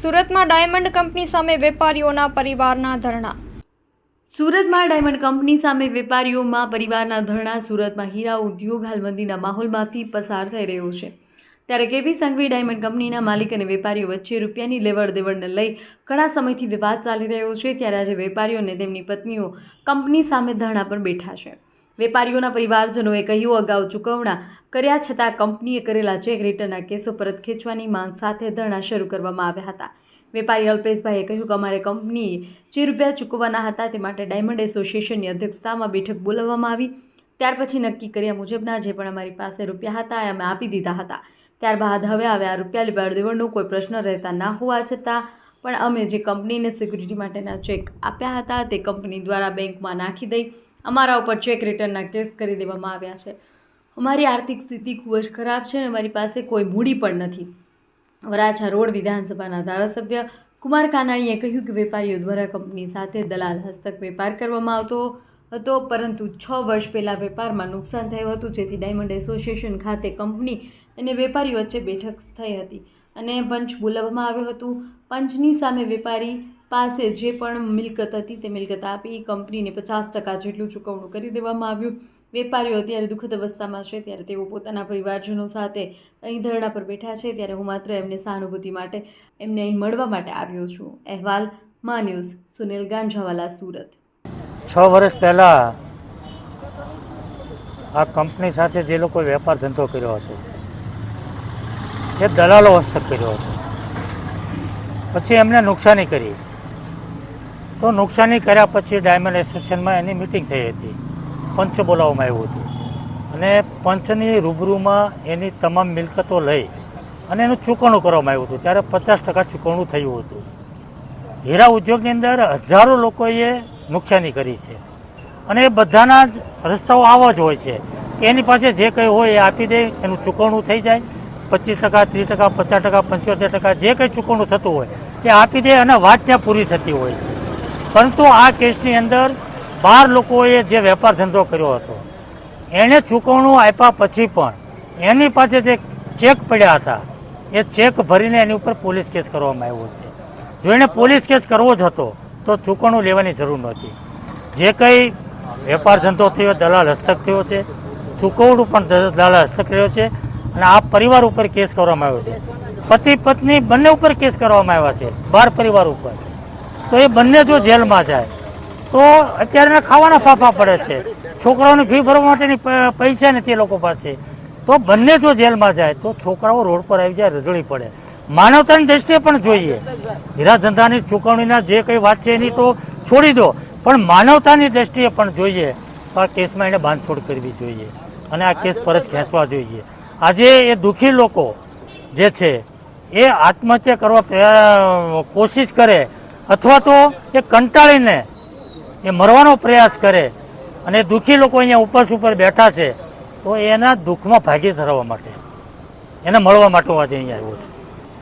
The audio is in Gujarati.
સુરતમાં ડાયમંડ કંપની સામે વેપારીઓના પરિવારના ધરણા. સુરતમાં ડાયમંડ કંપની સામે વેપારીઓમાં પરિવારના ધરણા સુરતમાં હીરા ઉદ્યોગ હાલ મંદીના માહોલમાંથી પસાર થઈ રહ્યો છે. ત્યારે કેવી સંઘવી ડાયમંડ કંપનીના માલિક અને વેપારીઓ વચ્ચે રૂપિયાની લેવડ દેવડને લઈ ઘણા સમયથી વિવાદ ચાલી રહ્યો છે. ત્યારે આજે વેપારીઓ અને તેમની પત્નીઓ કંપની સામે ધરણા પર બેઠા છે. વેપારીઓના પરિવારજનોએ કહ્યું, અગાઉ ચૂકવણા કર્યા છતાં કંપનીએ કરેલા ચેક રિટર્નના કેસો પરત ખેંચવાની માંગ સાથે ધરણા શરૂ કરવામાં આવ્યા હતા. વેપારી અલ્પેશભાઈએ કહ્યું કે અમારે કંપનીએ જે રૂપિયા ચૂકવવાના હતા તે માટે ડાયમંડ એસોસિએશનની અધ્યક્ષતામાં બેઠક બોલાવવામાં આવી. ત્યાર પછી નક્કી કર્યા મુજબના જે પણ અમારી પાસે રૂપિયા હતા એ અમે આપી દીધા હતા. ત્યારબાદ હવે આવે આ રૂપિયા લેવાડ દેવડનો કોઈ પ્રશ્ન રહેતા ના હોવા છતાં પણ અમે જે કંપનીને સિક્યુરિટી માટેના ચેક આપ્યા હતા તે કંપની દ્વારા બેંકમાં નાખી દઈ અમારા ઉપર ચેક રિટર્નના કેસ કરી દેવામાં આવ્યા છે. અમારી આર્થિક સ્થિતિ ખૂબ જ ખરાબ છે અને અમારી પાસે કોઈ મૂડી પણ નથી. વરાછા રોડ વિધાનસભાના ધારાસભ્ય કુમાર કાનાણીએ કહ્યું કે વેપારીઓ દ્વારા કંપની સાથે દલાલ હસ્તક વેપાર કરવામાં આવતો હતો, પરંતુ છ વર્ષ પહેલાં વેપારમાં નુકસાન થયું હતું, જેથી ડાયમંડ એસોસિએશન ખાતે કંપની અને વેપારી વચ્ચે બેઠક થઈ હતી અને પંચ બોલાવવામાં આવ્યું હતું. પંચની સામે વેપારી પાસે જે પણ મિલકત હતી તે મિલકત આપી કંપનીને પચાસ ટકા જેટલું ચૂકવણું કરી દેવામાં આવ્યું. વેપારીઓ અત્યારે દુઃખદ અવસ્થામાં છે, ત્યારે તેઓ પોતાના પરિવારજનો સાથે અહીં ધરણા પર બેઠા છે, ત્યારે હું માત્ર એમને સહાનુભૂતિ માટે, એમને અહીં મળવા માટે આવ્યો છું. અહેવાલ, મા ન્યૂઝ, સુનિલ ગાંજાવાલા, સુરત. છ વર્ષ પહેલાં આ કંપની સાથે જે લોકોએ વેપાર ધંધો કર્યો હતો, એ દલાલો હસ્તક કર્યો હતો. પછી એમને નુકસાની કરી. તો નુકસાની કર્યા પછી ડાયમંડ એસોસિએશનમાં એની મિટિંગ થઈ હતી. પંચ બોલાવવામાં આવ્યું હતું. અને પંચની રૂબરૂમાં એની તમામ મિલકતો લઈ અને એનું ચૂકવણું કરવામાં આવ્યું હતું. ત્યારે પચાસ ટકા ચૂકવણું થયું હતું. હીરા ઉદ્યોગની અંદર હજારો લોકોએ નુકસાની કરી છે. અને એ બધાના જ રસ્તાઓ આવા જ હોય છે. એની પાસે જે કંઈ હોય એ આપી દે, એનું ચૂકવણું થઈ જાય. પચીસ ટકા, ત્રીસ ટકા, પચાસ ટકા, પંચોતેર ટકા જે કંઈ ચૂકવણું થતું હોય એ આપી દે અને વાત ત્યાં પૂરી થતી હોય છે. પરંતુ આ કેસની અંદર બાર લોકોએ જે વેપાર ધંધો કર્યો હતો એણે ચૂકવણું આપ્યા પછી પણ એની પાસે જે ચેક પડ્યા હતા, એ ચેક ભરીને એની ઉપર પોલીસ કેસ કરવામાં આવ્યો છે. જો એણે પોલીસ કેસ કરવો જ હતો, તો ચૂકવણું લેવાની જરૂર નહોતી. જે કંઈ વેપાર ધંધો થયો, દલાલ હસ્તક થયો છે, ચૂકવણું પણ દલાલ હસ્તક રહ્યો છે, અને આ પરિવાર ઉપર કેસ કરવામાં આવ્યો છે. પતિ પત્ની બંને ઉપર કેસ કરવામાં આવ્યા છે, બાર પરિવાર ઉપર. તો એ બંને જો જેલમાં જાય, તો અત્યારે ખાવાના ફાફા પડે છે. છોકરાઓની ફી ભરવા માટેની પૈસા નથી એ લોકો પાસે. તો બંને જો જેલમાં જાય, તો છોકરાઓ રોડ પર આવી જાય રજળી પડે. માનવતાની દ્રષ્ટિએ પણ જોઈએ. હીરા ધંધાની ચૂકવણીના જે કંઈ વાત છે એની તો છોડી દો. પણ માનવતાની દ્રષ્ટિએ પણ જોઈએ, તો આ કેસમાં એને બાંધછોડ કરવી જોઈએ અને આ કેસ પરત ખેંચવા જોઈએ. આજે એ દુઃખી લોકો જે છે, એ આત્મહત્યા કરવા કોશિશ કરે અથવા તો એ કંટાળીને એ મરવાનો પ્રયાસ કરે અને દુઃખી લોકો અહીંયા ઉપસ ઉપર બેઠા છે, તો એના દુઃખમાં ભાગી ધરવા માટે, એને મળવા માટે આજે અહીંયા આવ્યો છું.